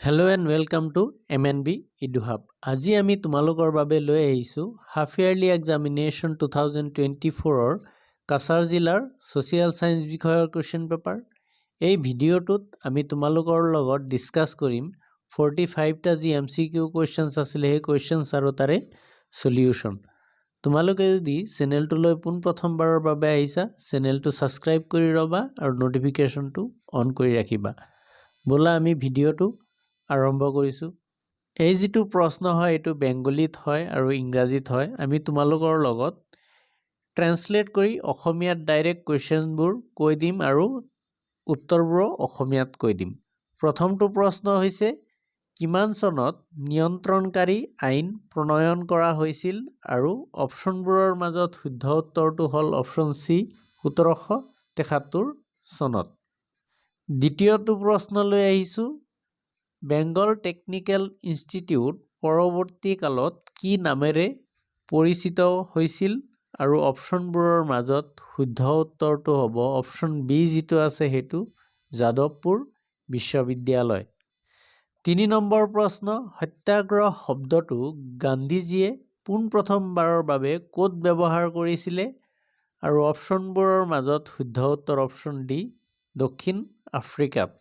Hello' and welcome to M N B EduHub আজি আমি তোমালোকৰ বাবে লৈ আহিছোঁ half yearly examination two thousand twenty ফ'ৰৰ Cachar জিলাৰ ছ'চিয়েল ছায়েন্স বিষয়ৰ কুৱেশ্যন পেপাৰ এই ভিডিঅ'টোত আমি তোমালোকৰ লগত ডিছকাছ কৰিম ফৰ্টি ফাইভটা যি এম চি কিউ কুৱেশ্যনছ আছিলে সেই কুৱেশ্যনছ আৰু তাৰে চলিউশ্যন তোমালোকে যদি চেনেলটোলৈ পোনপ্ৰথমবাৰৰ বাবে আহিছা চেনেলটো ছাবস্ক্ৰাইব কৰি ৰ'বা আৰু ন'টিফিকেশ্যনটো অন কৰি ৰাখিবা ব'লা আমি ভিডিঅ'টো আৰম্ভ কৰিছোঁ। এই যিটো প্ৰশ্ন হয় এইটো বেংগলীত হয় আৰু ইংৰাজীত হয়। আমি তোমালোকৰ লগত ট্ৰেন্সলেট কৰি অসমীয়াত ডাইৰেক্ট কুৱেশ্যনবোৰ কৈ দিম আৰু উত্তৰবোৰো অসমীয়াত কৈ দিম। প্ৰথমটো প্ৰশ্ন হৈছে কিমান চনত নিয়ন্ত্ৰণকাৰী আইন প্ৰণয়ন কৰা হৈছিল আৰু অপশ্যনবোৰৰ মাজত শুদ্ধ উত্তৰটো হ'ল অপশ্যন চি সোতৰশ তেসত্তৰ চনত। দ্বিতীয়টো প্ৰশ্নলৈ আহিছোঁ বেংগল টেকনিকেল ইনষ্টিটিউট পৰৱৰ্তী কালত কি নামেৰে পৰিচিত হৈছিল আৰু অপশ্যনবোৰৰ মাজত শুদ্ধ উত্তৰটো হ'ব অপশ্যন বি যিটো আছে সেইটো যাদৱপুৰ বিশ্ববিদ্যালয়। তিনি নম্বৰ প্ৰশ্ন সত্যাগ্ৰহ শব্দটো গান্ধীজীয়ে পোনপ্ৰথমবাৰৰ বাবে ক'ত ব্যৱহাৰ কৰিছিলে? আৰু অপশ্যনবোৰৰ মাজত শুদ্ধ উত্তৰ অপশ্যন ডি দক্ষিণ আফ্ৰিকাত।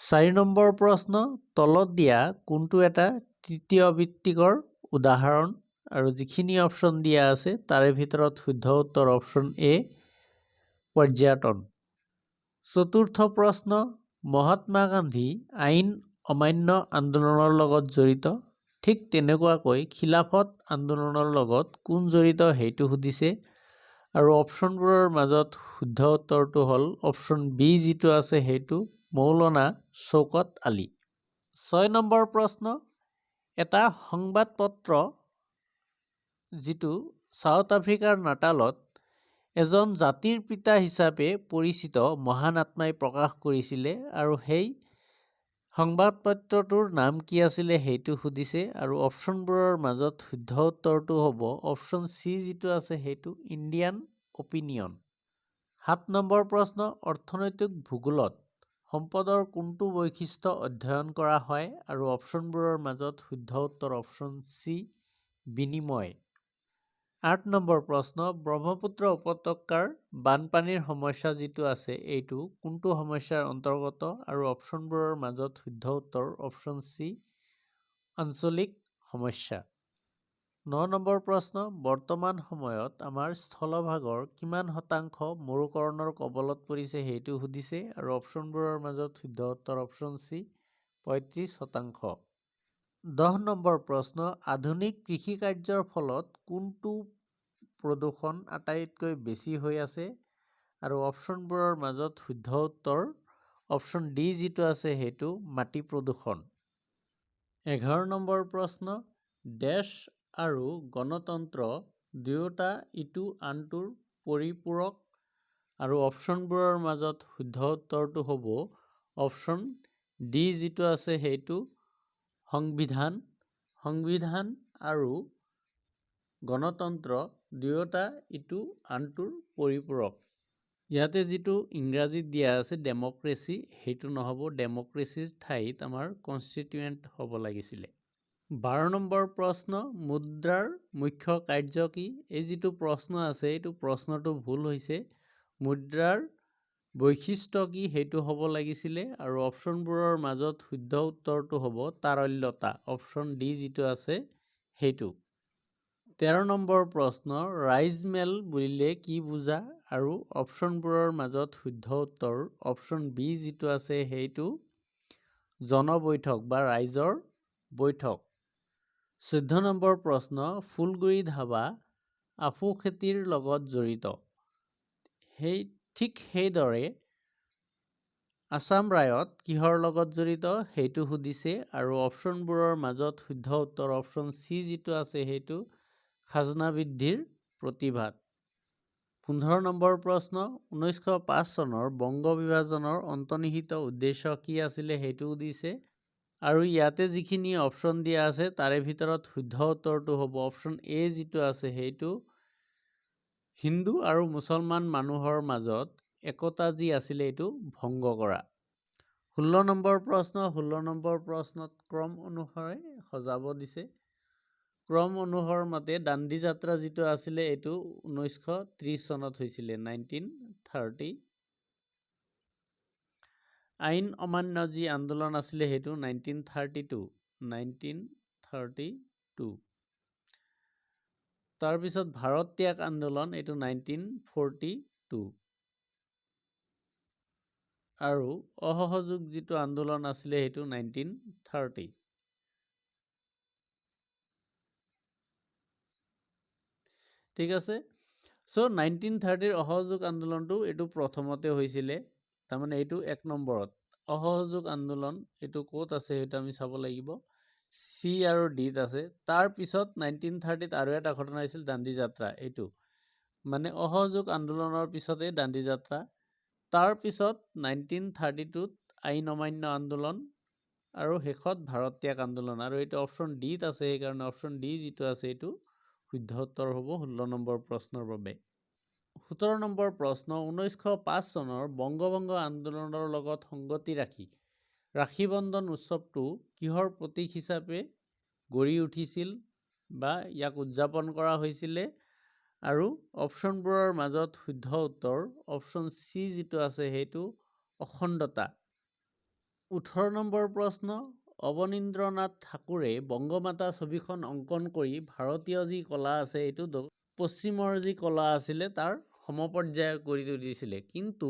চাৰি নম্বৰ প্ৰশ্ন তলত দিয়া কোনটো এটা তৃতীয় ভিত্তিকৰ উদাহৰণ আৰু যিখিনি অপশ্যন দিয়া আছে তাৰে ভিতৰত শুদ্ধ উত্তৰ অপশ্যন এ পৰ্যটন চতুৰ্থ প্ৰশ্ন মহাত্মা গান্ধী আইন অমান্য আন্দোলনৰ লগত জড়িত। ঠিক তেনেকুৱাকৈ খিলাফত আন্দোলনৰ লগত কোন জড়িত সেইটো সুধিছে। আৰু অপশ্যনবোৰৰ মাজত শুদ্ধ উত্তৰটো হ'ল অপশ্যন বি যিটো আছে সেইটো মৌলানা চৌকত আলী। ছয় নম্বৰ প্ৰশ্ন এটা সংবাদপত্ৰ যিটো ছাউথ আফ্ৰিকাৰ নাটালত এজন জাতিৰ পিতা হিচাপে পৰিচিত মহান আত্মাই প্ৰকাশ কৰিছিলে আৰু সেই সংবাদপত্ৰটোৰ নাম কি আছিলে সেইটো সুধিছে আৰু অপশ্যনবোৰৰ মাজত শুদ্ধ উত্তৰটো হ'ব অপশ্যন চি যিটো আছে সেইটো ইণ্ডিয়ান অপিনিয়ন। সাত নম্বৰ প্ৰশ্ন অৰ্থনৈতিক ভূগোলত সম্পদৰ কোনটো বৈশিষ্ট্য অধ্যয়ন কৰা হয় আৰু অপশ্যনবোৰৰ মাজত শুদ্ধ উত্তৰ অপশ্যন চি বিনিময়। আঠ নম্বৰ প্ৰশ্ন ব্ৰহ্মপুত্ৰ উপত্যকাৰ বানপানীৰ সমস্যা যিটো আছে এইটো কোনটো সমস্যাৰ অন্তৰ্গত আৰু অপশ্যনবোৰৰ মাজত শুদ্ধ উত্তৰ অপশ্যন চি আঞ্চলিক সমস্যা। ন নম্বৰ প্ৰশ্ন বৰ্তমান সময়ত আমাৰ স্থলভাগৰ কিমান শতাংশ মৰুকৰণৰ কবলত পৰিছে সেইটো সুধিছে আৰু অপশ্যনবোৰৰ মাজত শুদ্ধ উত্তৰ অপশ্যন চি পঁয়ত্ৰিছ শতাংশ। দহ নম্বৰ প্ৰশ্ন আধুনিক কৃষি কাৰ্যৰ ফলত কোনটো প্ৰদূষণ আটাইতকৈ বেছি হৈ আছে? আৰু অপশ্যনবোৰৰ মাজত শুদ্ধ উত্তৰ অপশ্যন ডি যিটো আছে সেইটো মাটি প্ৰদূষণ এঘাৰ নম্বৰ প্ৰশ্ন দেশ আৰু গণতন্ত্ৰ দুয়োটা ইটো আনটোৰ পৰিপূৰক আৰু অপশ্যনবোৰৰ মাজত শুদ্ধ উত্তৰটো হ'ব অপশ্যন ডি যিটো আছে সেইটো সংবিধান সংবিধান আৰু গণতন্ত্ৰ দুয়োটা ইটো আনটোৰ পৰিপূৰক। ইয়াতে যিটো ইংৰাজীত দিয়া আছে ডেমক্ৰেচি সেইটো নহ'ব। ডেমক্ৰেচিৰ ঠাইত আমাৰ কনষ্টিটিউৱেণ্ট হ'ব লাগিছিলে। বাৰ নম্বৰ প্ৰশ্ন মুদ্ৰাৰ মুখ্য কাৰ্য কি? এই যিটো প্ৰশ্ন আছে এইটো প্ৰশ্নটো ভুল হৈছে। মুদ্ৰাৰ বৈশিষ্ট্য কি সেইটো হ'ব লাগিছিলে আৰু অপশ্যনবোৰৰ মাজত শুদ্ধ উত্তৰটো হ'ব তাৰল্যতা। অপশ্যন ডি যিটো আছে সেইটো। তেৰ নম্বৰ প্ৰশ্ন ৰাইজমেল বুলিলে কি বুজা? আৰু অপশ্যনবোৰৰ মাজত শুদ্ধ উত্তৰ অপশ্যন বি যিটো আছে সেইটো জনবৈঠক বা ৰাইজৰ বৈঠক। চৈধ্য নম্বৰ প্ৰশ্ন ফুলগুৰি ধাবা আফু খেতিৰ লগত জড়িত। সেই ঠিক সেইদৰে আছাম ৰায়ত কিহৰ লগত জড়িত সেইটো সুধিছে আৰু অপশ্যনবোৰৰ মাজত শুদ্ধ উত্তৰ অপশ্যন চি যিটো আছে সেইটো খাজনা বৃদ্ধিৰ প্ৰতিবাদ। পোন্ধৰ নম্বৰ প্ৰশ্ন ঊনৈছশ পাঁচ চনৰ বংগ বিভাজনৰ অন্তৰ্নিহিত উদ্দেশ্য কি আছিলে সেইটো সুধিছে। আৰু ইয়াতে যিখিনি অপশ্যন দিয়া আছে তাৰে ভিতৰত শুদ্ধ উত্তৰটো হ'ব। অপশ্যন এ যিটো আছে সেইটো হিন্দু আৰু মুছলমান মানুহৰ মাজত একতা যি আছিলে এইটো ভংগ কৰা। ষোল্ল নম্বৰ প্ৰশ্ন ষোল্ল নম্বৰ প্ৰশ্নত ক্ৰম অনুসাৰে সজাব দিছে। ক্ৰম অনুসাৰ মতে দাণ্ডী যাত্ৰা যিটো আছিলে এইটো ঊনৈছশ ত্ৰিছ চনত হৈছিলে নাইনটিন থাৰ্টি আইন অমান্য যি আন্দোলন আছিলে সেইটো nineteen thirty two nineteen thirty two তাৰপিছত ভাৰত ত্যাগ আন্দোলন এইটো নাইনটিন ফৰ্টি টু আৰু অসহযোগ যিটো আন্দোলন আছিলে সেইটো নাইনটিন থাৰ্টি ঠিক আছে? চ' নাইনটিন থাৰ্টিৰ অসহযোগ আন্দোলনটো এইটো প্ৰথমতে হৈছিলে। তাৰমানে এইটো এক নম্বৰত অসহযোগ আন্দোলন এইটো ক'ত আছে সেইটো আমি চাব লাগিব। চি আৰু ডিত আছে। তাৰপিছত নাইনটিন থাৰ্টিত আৰু এটা ঘটনা হৈছিল দাণ্ডী যাত্ৰা এইটো। মানে অসহযোগ আন্দোলনৰ পিছতেই দাণ্ডী যাত্ৰা। তাৰপিছত নাইনটিন থাৰ্টি টুত আইন অমান্য আন্দোলন আৰু শেষত ভাৰত ত্যাগ আন্দোলন। আৰু এইটো অপশ্যন ডিত আছে সেইকাৰণে অপশ্যন ডি যিটো আছে এইটো শুদ্ধ উত্তৰ হ'ব ষোল্ল নম্বৰ প্ৰশ্নৰ বাবে। সোতৰ নম্বৰ প্ৰশ্ন ঊনৈছশ পাঁচ চনৰ বংগভংগ আন্দোলনৰ লগত সংগতি ৰাখি ৰাখী বন্ধন উৎসৱটো কিহৰ প্ৰতীক হিচাপে গঢ়ি উঠিছিল বা ইয়াক উদযাপন কৰা হৈছিলে? আৰু অপশ্যনবোৰৰ মাজত শুদ্ধ উত্তৰ অপশ্যন চি যিটো আছে সেইটো অখণ্ডতা। ওঠৰ নম্বৰ প্ৰশ্ন অৱনীন্দ্ৰনাথ ঠাকুৰে বংগমাতা ছবিখন অংকন কৰি ভাৰতীয় যি কলা আছে এইটো পশ্চিমৰ যি কলা আছিলে তাৰ সমপৰ্যায়ৰ কৰি তুলিছিলে। কিন্তু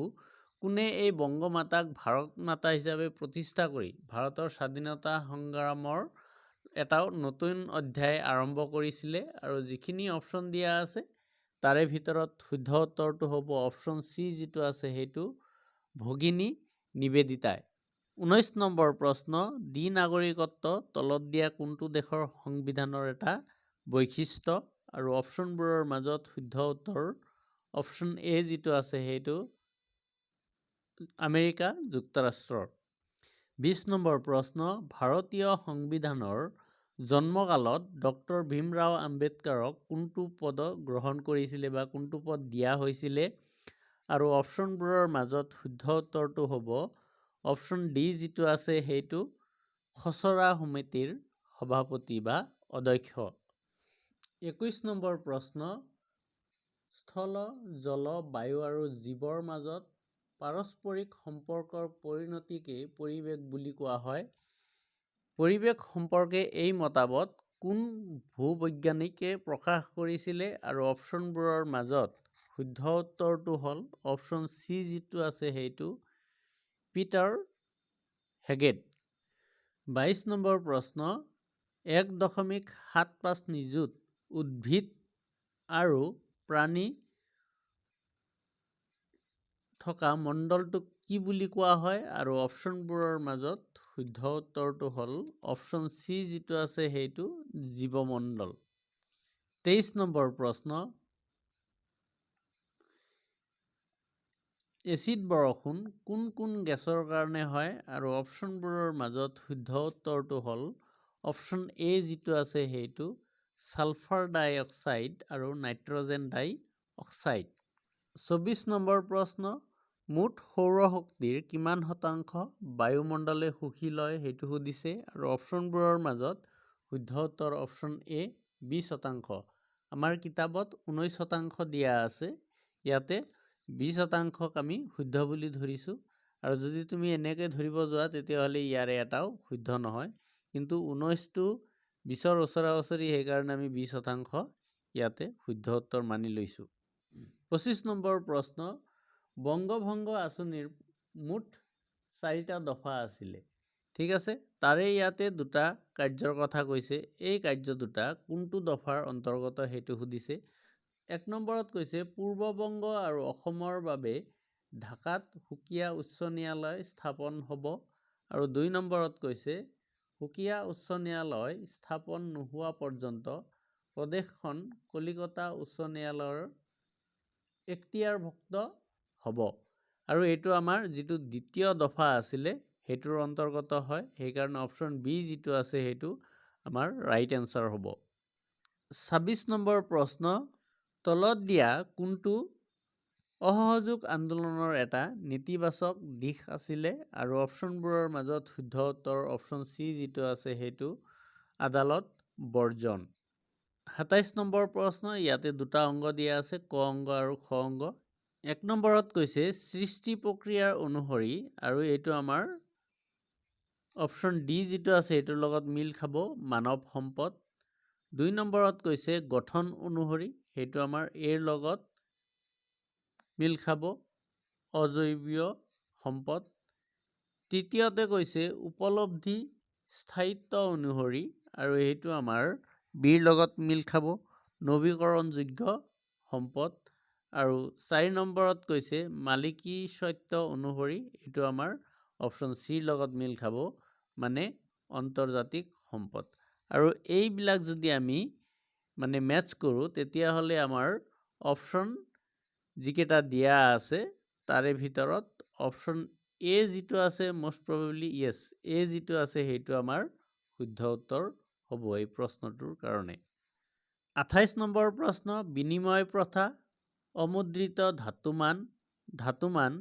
কোনে এই বংগমাতাক ভাৰত মাতা হিচাপে প্ৰতিষ্ঠা কৰি ভাৰতৰ স্বাধীনতা সংগ্ৰামৰ এটা নতুন অধ্যায় আৰম্ভ কৰিছিলে আৰু যিখিনি অপশ্যন দিয়া আছে তাৰে ভিতৰত শুদ্ধ উত্তৰটো হ'ব অপশ্যন চি যিটো আছে সেইটো ভগিনী নিবেদিতাই। ঊনৈছ নম্বৰ প্ৰশ্ন দ্বি নাগৰিকত্ব তলত দিয়া কোনটো দেশৰ সংবিধানৰ এটা বৈশিষ্ট্য? আৰু অপশ্যনবোৰৰ মাজত শুদ্ধ উত্তৰ অপশ্যন এ যিটো আছে সেইটো আমেৰিকা যুক্তৰাষ্ট্ৰৰ। বিছ নম্বৰ প্ৰশ্ন ভাৰতীয় সংবিধানৰ জন্মকালত ডক্টৰ ভীমৰাও আম্বেদকাৰক কোনটো পদ গ্ৰহণ কৰিছিলে বা কোনটো পদ দিয়া হৈছিলে? আৰু অপশ্যনবোৰৰ মাজত শুদ্ধ উত্তৰটো হ'ব অপশ্যন ডি যিটো আছে সেইটো খচৰা সমিতিৰ সভাপতি বা অধ্যক্ষ। একৈছ নম্বৰ প্ৰশ্ন স্থল জল বায়ু আৰু জীৱৰ মাজত পাৰস্পৰিক সম্পৰ্কৰ পৰিণতিকেই পৰিৱেশ বুলি কোৱা হয়। পৰিৱেশ সম্পৰ্কে এই মতামত কোন ভূবৈজ্ঞানিকে প্ৰকাশ কৰিছিলে আৰু অপশ্যনবোৰৰ মাজত শুদ্ধ উত্তৰটো হ'ল অপশ্যন চি যিটো আছে সেইটো পিটাৰ হেগেট। বাইছ নম্বৰ প্ৰশ্ন এক দশমিক সাত পাঁচ নিযুত উদ্ভিদ আৰু প্ৰাণী থকা মণ্ডলটোক কি বুলি কোৱা হয়? আৰু অপশ্যনবোৰৰ মাজত শুদ্ধ উত্তৰটো হ'ল অপশ্যন চি যিটো আছে সেইটো জীৱমণ্ডল। তেইছ নম্বৰ প্ৰশ্ন। এচিড বৰষুণ কোন কোন গেছৰ কাৰণে হয়? আৰু অপশ্যনবোৰৰ মাজত শুদ্ধ উত্তৰটো হ'ল অপশ্যন এ যিটো আছে সেইটো ছালফাৰ ডাই অক্সাইড আৰু নাইট্ৰজেন ডাই অক্সাইড চৌবিছ নম্বৰ প্ৰশ্ন মুঠ সৌৰশক্তিৰ কিমান শতাংশ বায়ুমণ্ডলে শুহি লয় সেইটো সুধিছে আৰু অপশ্যনবোৰৰ মাজত শুদ্ধ উত্তৰ অপশ্যন এ বিছ শতাংশ। আমাৰ কিতাপত ঊনৈছ শতাংশ দিয়া আছে ইয়াতে বিছ শতাংশক আমি শুদ্ধ বুলি ধৰিছোঁ আৰু যদি তুমি এনেকৈ ধৰিব যোৱা তেতিয়াহ'লে ইয়াৰে এটাও শুদ্ধ নহয়। কিন্তু ঊনৈছটো বিছৰ ওচৰা ওচৰি সেইকাৰণে আমি বিছ শতাংশ ইয়াতে শুদ্ধ উত্তৰ মানি লৈছোঁ। পঁচিছ নম্বৰ প্ৰশ্ন বংগভংগ আঁচনিৰ মুঠ চাৰিটা দফা আছিলে। ঠিক আছে তাৰে ইয়াতে দুটা কাৰ্যৰ কথা কৈছে। এই কাৰ্য দুটা কোনটো দফাৰ অন্তৰ্গত সেইটো সুধিছে। এক নম্বৰত কৈছে পূৰ্ববংগ আৰু অসমৰ বাবে ঢাকাত সুকীয়া উচ্চ ন্যায়ালয় স্থাপন হ'ব। আৰু দুই নম্বৰত কৈছে সুকীয়া উচ্চ ন্যায়ালয় স্থাপন নোহোৱা পৰ্যন্ত প্ৰদেশখন কলিকতা উচ্চ ন্যায়ালয়ৰ এখতিয়াৰভুক্ত হ'ব। আৰু এইটো আমাৰ যিটো দ্বিতীয় দফা আছিলে সেইটোৰ অন্তৰ্গত হয়। সেইকাৰণে অপশ্যন বি যিটো আছে সেইটো আমাৰ ৰাইট এনচাৰ হ'ব। ছাব্বিছ নম্বৰ প্ৰশ্ন তলত দিয়া কোনটো অসহযোগ আন্দোলনৰ এটা নেতিবাচক দিশ আছিলে আৰু অপশ্যনবোৰৰ মাজত শুদ্ধ উত্তৰ অপশ্যন চি যিটো আছে সেইটো আদালত বৰ্জন। সাতাইছ নম্বৰ প্ৰশ্ন ইয়াতে দুটা অংগ দিয়া আছে ক অংগ আৰু খ অংগ। এক নম্বৰত কৈছে সৃষ্টি প্ৰক্ৰিয়াৰ অনুসৰি আৰু এইটো আমাৰ অপশ্যন ডি যিটো আছে সেইটোৰ লগত মিল খাব মানৱ সম্পদ। দুই নম্বৰত কৈছে গঠন অনুসৰি সেইটো আমাৰ এৰ লগত মিল খাব অজৈৱীয় সম্পদ। তৃতীয়তে কৈছে উপলব্ধি স্থায়িত্ব অনুসৰি আৰু সেইটো আমাৰ বিৰ লগত মিল খাব নৱীকৰণযোগ্য সম্পদ। আৰু চাৰি নম্বৰত কৈছে মালিকী সত্য অনুসৰি এইটো আমাৰ অপশ্যন চিৰ লগত মিল খাব মানে আন্তৰ্জাতিক সম্পদ। আৰু এইবিলাক যদি আমি মানে মেটচ কৰোঁ তেতিয়াহ'লে আমাৰ অপশ্যন যিকেইটা দিয়া আছে তাৰে ভিতৰত অপশ্যন এ যিটো আছে মষ্ট প্ৰবেবলি য়েছ এ যিটো আছে সেইটো আমাৰ শুদ্ধ উত্তৰ হ'ব এই প্ৰশ্নটোৰ কাৰণে। আঠাইছ নম্বৰ প্ৰশ্ন বিনিময় প্ৰথা অমুদ্ৰিত ধাতুমান ধাতুমান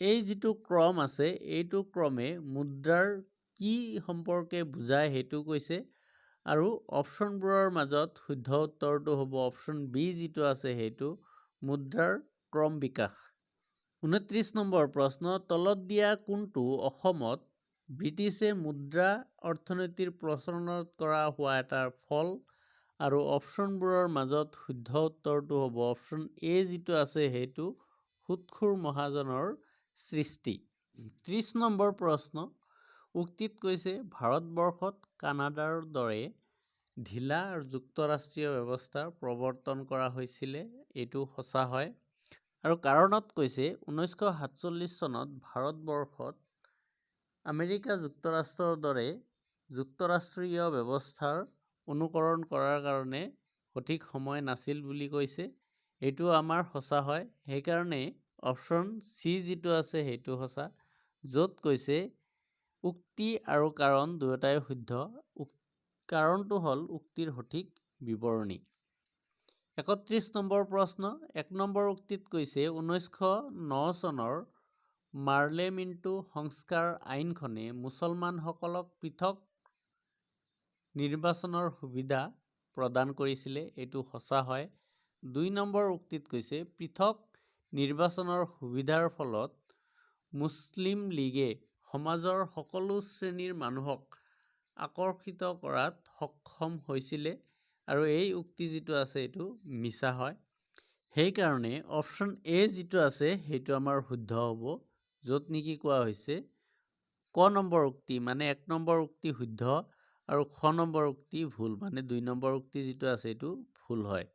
এই যিটো ক্ৰম আছে এইটো ক্ৰমে মুদ্ৰাৰ কি সম্পৰ্কে বুজায় সেইটো কৈছে আৰু অপশ্যনবোৰৰ মাজত শুদ্ধ উত্তৰটো হ'ব অপশ্যন বি যিটো আছে সেইটো মুদ্ৰাৰ ক্ৰম বিকাশ। ঊনত্ৰিছ নম্বৰ প্ৰশ্ন তলত দিয়া কোনটো অসমত ব্ৰিটিছে মুদ্ৰা অৰ্থনীতিৰ প্ৰচলনত কৰা হোৱা এটা ফল আৰু অপশ্যনবোৰৰ মাজত শুদ্ধ উত্তৰটো হ'ব অপশ্যন এ যিটো আছে সেইটো সুৎখুৰ মহাজনৰ সৃষ্টি। ত্ৰিছ নম্বৰ প্ৰশ্ন উক্তিত কৈছে ভাৰতবৰ্ষত কানাডাৰ দৰে ঢিলা আৰু যুক্তৰাষ্ট্ৰীয় ব্যৱস্থাৰ প্ৰৱৰ্তন কৰা হৈছিলে এইটো সঁচা হয়। আৰু কাৰণত কৈছে ঊনৈছশ সাতচল্লিছ চনত ভাৰতবৰ্ষত আমেৰিকা যুক্তৰাষ্ট্ৰৰ দৰে যুক্তৰাষ্ট্ৰীয় ব্যৱস্থাৰ অনুকৰণ কৰাৰ কাৰণে সঠিক সময় নাছিল বুলি কৈছে। এইটো আমাৰ সঁচা হয়। সেইকাৰণে অপশ্যন চি যিটো আছে সেইটো সঁচা য'ত কৈছে উক্তি আৰু কাৰণ দুয়োটাই শুদ্ধ। কাৰণটো হ'ল উক্তিৰ সঠিক বিৱৰণী। একত্ৰিছ নম্বৰ প্ৰশ্ন এক নম্বৰ উক্তিত কৈছে ঊনৈছশ ন চনৰ মাৰ্লে মিণ্টু সংস্কাৰ আইনখনে মুছলমানসকলক পৃথক নিৰ্বাচনৰ সুবিধা প্ৰদান কৰিছিলে এইটো সঁচা হয়। দুই নম্বৰ উক্তিত কৈছে পৃথক নিৰ্বাচনৰ সুবিধাৰ ফলত মুছলিম লীগে সমাজৰ সকলো শ্ৰেণীৰ মানুহক আকৰ্ষিত কৰাত সক্ষম হৈছিলে। আৰু এই উক্তি যিটো আছে এইটো মিছা হয়। সেইকাৰণে অপশ্যন এ যিটো আছে সেইটো আমাৰ শুদ্ধ হ'ব। য'ত নেকি কোৱা হৈছে ক নম্বৰ উক্তি মানে এক নম্বৰ উক্তি শুদ্ধ আৰু খ নম্বৰ উক্তি ভুল মানে দুই নম্বৰ উক্তি যিটো আছে এইটো ভুল হয়।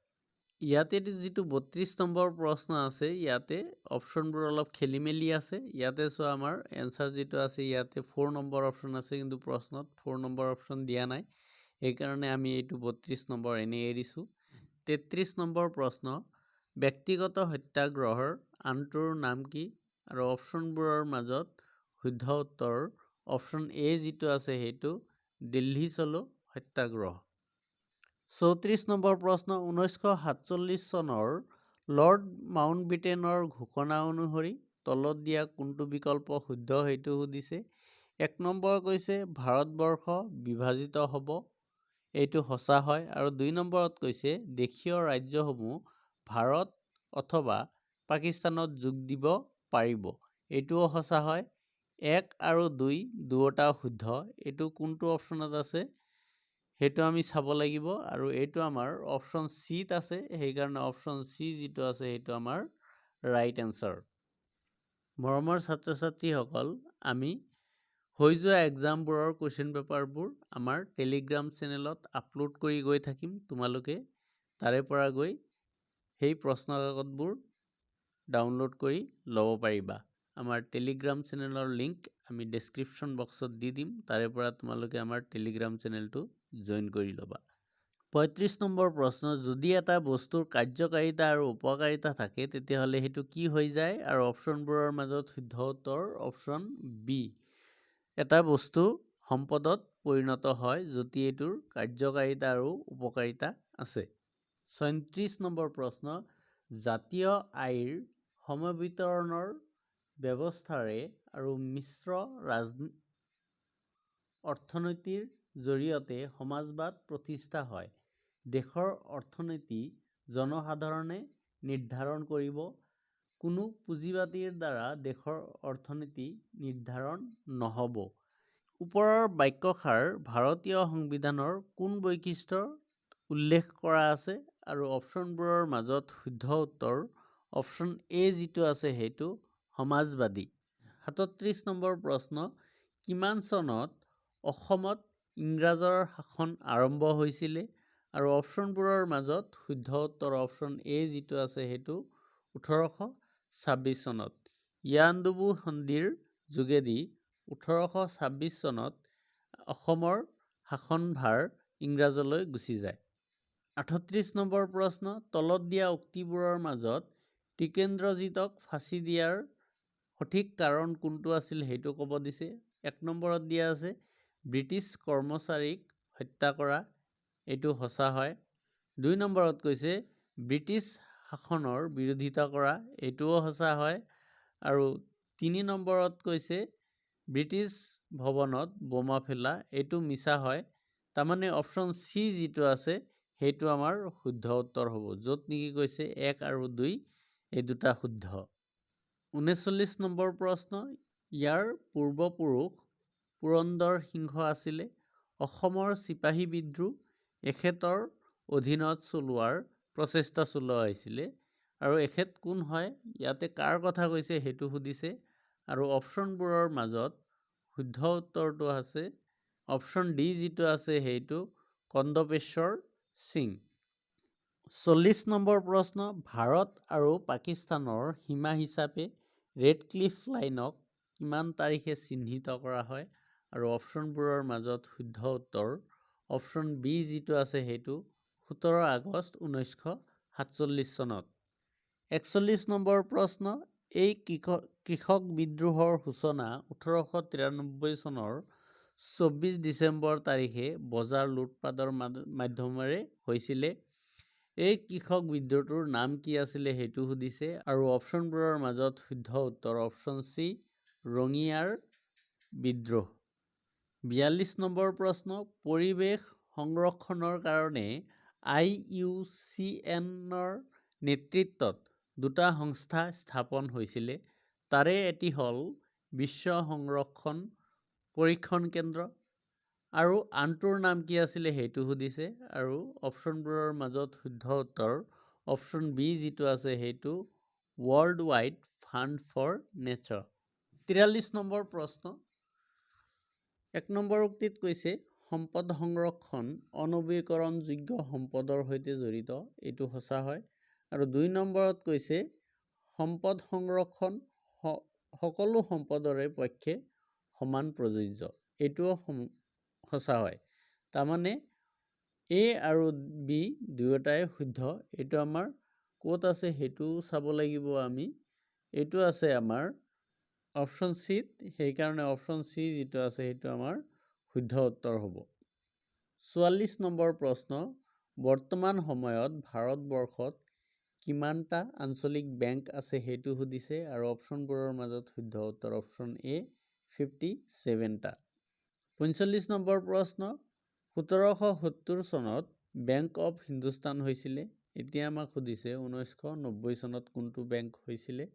ইয়াতে যিটো বত্ৰিছ নম্বৰ প্ৰশ্ন আছে ইয়াতে অপশ্যনবোৰ অলপ খেলি মেলি আছে। ইয়াতে চোৱা আমাৰ এনচাৰ যিটো আছে ইয়াতে ফ'ৰ নম্বৰ অপশ্যন আছে কিন্তু প্ৰশ্নত ফ'ৰ নম্বৰ অপশ্যন দিয়া নাই। সেইকাৰণে আমি এইটো বত্ৰিছ নম্বৰ এনেই এৰিছোঁ। তেত্ৰিছ নম্বৰ প্ৰশ্ন ব্যক্তিগত সত্যাগ্ৰহৰ আনটোৰ নাম কি? আৰু অপশ্যনবোৰৰ মাজত শুদ্ধ উত্তৰ অপশ্যন এ যিটো আছে সেইটো দিল্লী চলো সত্যাগ্ৰহ চৌত্ৰিছ নম্বৰ প্ৰশ্ন ঊনৈছশ সাতচল্লিছ চনৰ লৰ্ড মাউণ্ট ব্ৰিটেইনৰ ঘোষণা অনুসৰি তলত দিয়া কোনটো বিকল্প শুদ্ধ সেইটো সুধিছে। এক নম্বৰ কৈছে ভাৰতবৰ্ষ বিভাজিত হ'ব। এইটো সঁচা হয়। আৰু দুই নম্বৰত কৈছে দেশীয় ৰাজ্যসমূহ ভাৰত অথবা পাকিস্তানত যোগ দিব পাৰিব। এইটোও সঁচা হয়। এক আৰু দুই দুয়োটা শুদ্ধ। এইটো কোনটো অপশ্যনত আছে সেইটো আমি চাব লাগিব। আৰু এইটো আমাৰ অপশ্যন চিত আছে সেইকাৰণে অপশ্যন চি যিটো আছে সেইটো আমাৰ ৰাইট এনচাৰ। মৰমৰ ছাত্ৰ ছাত্ৰীসকল আমি হৈ যোৱা এক্সামবোৰৰ কুৱেশ্যন পেপাৰবোৰ আমাৰ টেলিগ্ৰাম চেনেলত আপলোড কৰি গৈ থাকিম তোমালোকে। তাৰে পৰা গৈ সেই প্ৰশ্ন কাকতবোৰ ডাউনলোড কৰি ল'ব পাৰিবা। আমাৰ টেলিগ্ৰাম চেনেলৰ লিংক আমি ডেছক্ৰিপশ্যন বক্সত দি দিম তাৰে পৰা তোমালোকে আমাৰ টেলিগ্ৰাম চেনেলটো জইন কৰি ল'বা। পঁয়ত্ৰিছ নম্বৰ প্ৰশ্ন যদি এটা বস্তুৰ কাৰ্যকাৰিতা আৰু উপকাৰিতা থাকে তেতিয়াহ'লে সেইটো কি হৈ যায়? আৰু অপশ্যনবোৰৰ মাজত শুদ্ধ উত্তৰ অপশ্যন বি এটা বস্তু সম্পদত পৰিণত হয় যদি এইটোৰ কাৰ্যকাৰিতা আৰু উপকাৰিতা আছে ছয়ত্ৰিছ নম্বৰ প্ৰশ্ন জাতীয় আয়ৰ সমবিতৰণৰ ব্যৱস্থাৰে আৰু মিশ্ৰ ৰাজ অৰ্থনীতিৰ জৰিয়তে সমাজবাদ প্ৰতিষ্ঠা হয়। দেশৰ অৰ্থনীতি জনসাধাৰণে নিৰ্ধাৰণ কৰিব। কোনো পুঁজিবাদীৰ দ্বাৰা দেশৰ অৰ্থনীতি নিৰ্ধাৰণ নহ'ব। ওপৰৰ বাক্যষাৰ ভাৰতীয় সংবিধানৰ কোন বৈশিষ্ট্যত উল্লেখ কৰা আছে আৰু অপচনবোৰৰ মাজত শুদ্ধ উত্তৰ অপচন এ যিটো আছে সেইটো সমাজবাদী। সাতত্ৰিশ নম্বৰ প্ৰশ্ন কিমান চনত অসমত ইংৰাজৰ শাসন আৰম্ভ হৈছিলে আৰু অপচনবোৰৰ মাজত শুদ্ধ উত্তৰ অপচন এ যিটো আছে সেইটো ওঠৰশ ছাব্বিশ চনত। ইয়াণ্ডাবু সন্ধিৰ যোগেদি ওঠৰশ ছাব্বিশ চনত অসমৰ শাসনভাৰ ইংৰাজলৈ গুচি যায়। আঠত্ৰিশ নম্বৰ প্ৰশ্ন তলত দিয়া উক্তিবোৰৰ মাজত টিকেন্দ্ৰজিতক ফাঁচী দিয়াৰ সঠিক কাৰণ কোনটো আছিল সেইটো ক'ব দিছে। এক নম্বৰত দিয়া আছে ব্ৰিটিছ কৰ্মচাৰীক হত্যা কৰা এইটো সঁচা হয়। দুই নম্বৰত কৈছে ব্ৰিটিছ শাসনৰ বিৰোধিতা কৰা এইটোও সঁচা হয় আৰু তিনি নম্বৰত কৈছে ব্ৰিটিছ ভৱনত বোমা ফেলা এইটো মিছা হয়। তাৰমানে অপচন চি যিটো আছে সেইটো আমাৰ শুদ্ধ উত্তৰ হ'ব য'ত নেকি কৈছে এক আৰু দুই এই দুটা শুদ্ধ। ঊনচল্লিশ নম্বৰ প্ৰশ্ন ইয়াৰ পূৰ্বপুৰুষ পুৰন্দৰ সিংহ আছিলে। অসমৰ চিপাহী বিদ্ৰোহ এখেতৰ অধীনত চলোৱাৰ প্ৰচেষ্টা চলোৱা হৈছিলে। আৰু এখেত কোন হয় ইয়াতে কাৰ কথা কৈছে সেইটো সুধিছে। আৰু অপচনবোৰৰ মাজত শুদ্ধ উত্তৰটো আছে। অপচন ডি যিটো আছে সেইটো কন্দবেশ্বৰ সিং। চল্লিশ নম্বৰ প্ৰশ্ন ভাৰত আৰু পাকিস্তানৰ সীমা হিচাপে ৰেড ক্লিফ লাইনক কিমান তাৰিখে চিহ্নিত কৰা হয়? আৰু অপচনবোৰৰ মাজত শুদ্ধ উত্তৰ অপচন বি যিটো আছে সেইটো সোতৰ আগষ্ট ঊনৈছশ সাতচল্লিশ চনত। একচল্লিশ নম্বৰ প্ৰশ্ন এই কৃষক বিদ্ৰোহৰ সূচনা ওঠৰশ তিৰানব্বৈ চনৰ চৌব্বিশ ডিচেম্বৰ তাৰিখে বজাৰ লুটপাটৰ মাধ্যমেৰে হৈছিলে। এই কৃষক বিদ্ৰোহটোৰ নাম কি আছিলে সেইটো সুধিছে আৰু অপচনবোৰৰ মাজত শুদ্ধ উত্তৰ অপচন চি ৰঙিয়াৰ বিদ্ৰোহ। বিয়াল্লিশ নম্বৰ প্ৰশ্ন পৰিৱেশ সংৰক্ষণৰ কাৰণে আই ইউ চি এনৰ নেতৃত্বত দুটা সংস্থা স্থাপন হৈছিলে তাৰে এটি হ'ল বিশ্ব সংৰক্ষণ পৰীক্ষণ কেন্দ্ৰ আৰু আনটোৰ নাম কি আছিলে সেইটো সুধিছে আৰু অপচনবোৰৰ মাজত শুদ্ধ উত্তৰ অপচন বি যিটো আছে সেইটো world wide fund for nature. তিয়াল্লিশ number প্ৰশ্ন এক নম্বৰ উক্তিত কৈছে সম্পদ সংৰক্ষণ অনৱীকৰণযোগ্য সম্পদৰ সৈতে জড়িত এইটো সঁচা হয় আৰু দুই নম্বৰত কৈছে সম্পদ সংৰক্ষণ সকলো সম্পদৰে পক্ষে সমান প্ৰযোজ্য এইটোও সঁচা হয়। তাৰমানে এ আৰু বি দুয়োটাই শুদ্ধ এইটো আমাৰ ক'ত আছে সেইটোও চাব লাগিব আমি এইটো আছে আমাৰ অপচন চিত সেইকাৰণে অপচন চি যিটো আছে সেইটো আমাৰ শুদ্ধ উত্তৰ হ'ব। চৌৱাল্লিশ নম্বৰ প্ৰশ্ন বৰ্তমান সময়ত ভাৰতবৰ্ষত কিমানটা আঞ্চলিক বেংক আছে সেইটো সুধিছে আৰু অপচনবোৰৰ মাজত শুদ্ধ উত্তৰ অপচন এ ফিফটি ছেভেনটা। পঞ্চল্লিশ নম্বৰ প্ৰশ্ন সোতৰশ সত্তৰ চনত বেংক অফ হিন্দুস্তান হৈছিলে এতিয়া আমাক সুধিছে ঊনৈছশ নব্বৈ চনত কোনটো বেংক হৈছিলে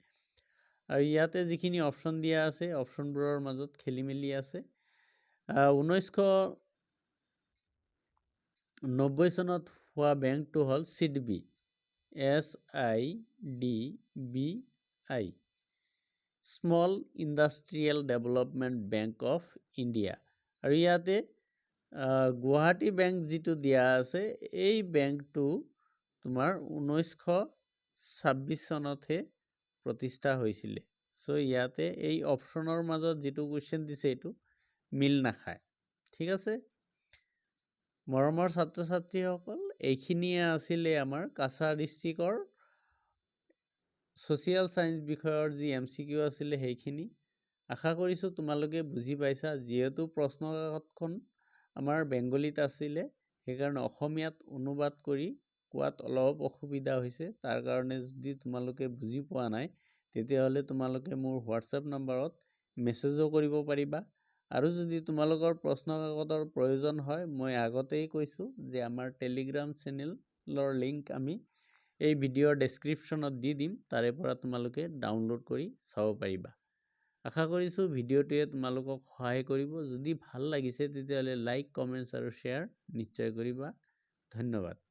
আৰু ইয়াতে যিখিনি অপচন দিয়া আছে অপচনবোৰৰ মাজত খেলি মেলি আছে ঊনৈছশ নব্বৈ চনত হোৱা বেংকটো হ'ল SIDBI S I D B I small industrial development bank of India. আৰু ইয়াতে গুৱাহাটী বেংক যিটো দিয়া আছে এই বেংকটো তোমাৰ ঊনৈছশ ছাব্বিশ চনতহে প্ৰতিষ্ঠা হৈছিলে। চ' ইয়াতে এই অপচনৰ মাজত যিটো কুৱেশ্যন দিছে এইটো মিল নাখায় ঠিক আছে? মৰমৰ ছাত্ৰ ছাত্ৰীসকল এইখিনিয়ে আছিলে আমাৰ কাছাৰ ডিষ্ট্ৰিক্টৰ ছ'চিয়েল চায়েন্স বিষয়ৰ যি এম চি কিউ আছিলে সেইখিনি। আশা কৰিছোঁ তোমালোকে বুজি পাইছা যিহেতু প্ৰশ্ন কাকতখন আমাৰ বেংগলীত আছিলে সেইকাৰণে অসমীয়াত অনুবাদ কৰি কোৱাত অলপ অসুবিধা হৈছে তাৰ কাৰণে যদি তোমালোকে বুজি পোৱা নাই তেতিয়াহ'লে তোমালোকে মোৰ হোৱাটছএপ নাম্বাৰত মেছেজো কৰিব পাৰিবা। আৰু যদি তোমালোকৰ প্ৰশ্ন কাকতৰ প্ৰয়োজন হয় মই আগতেই কৈছোঁ যে আমাৰ টেলিগ্ৰাম চেনেলৰ লিংক আমি এই ভিডিঅ'ৰ ডেছক্ৰিপশ্যনত দি দিম তাৰে পৰা তোমালোকে ডাউনলোড কৰি চাব পাৰিবা। আশা কৰিছোঁ ভিডিঅ'টোৱে তোমালোকক সহায় কৰিব। যদি ভাল লাগিছে তেতিয়াহ'লে লাইক কমেণ্টছ আৰু শ্বেয়াৰ নিশ্চয় কৰিবা। ধন্যবাদ।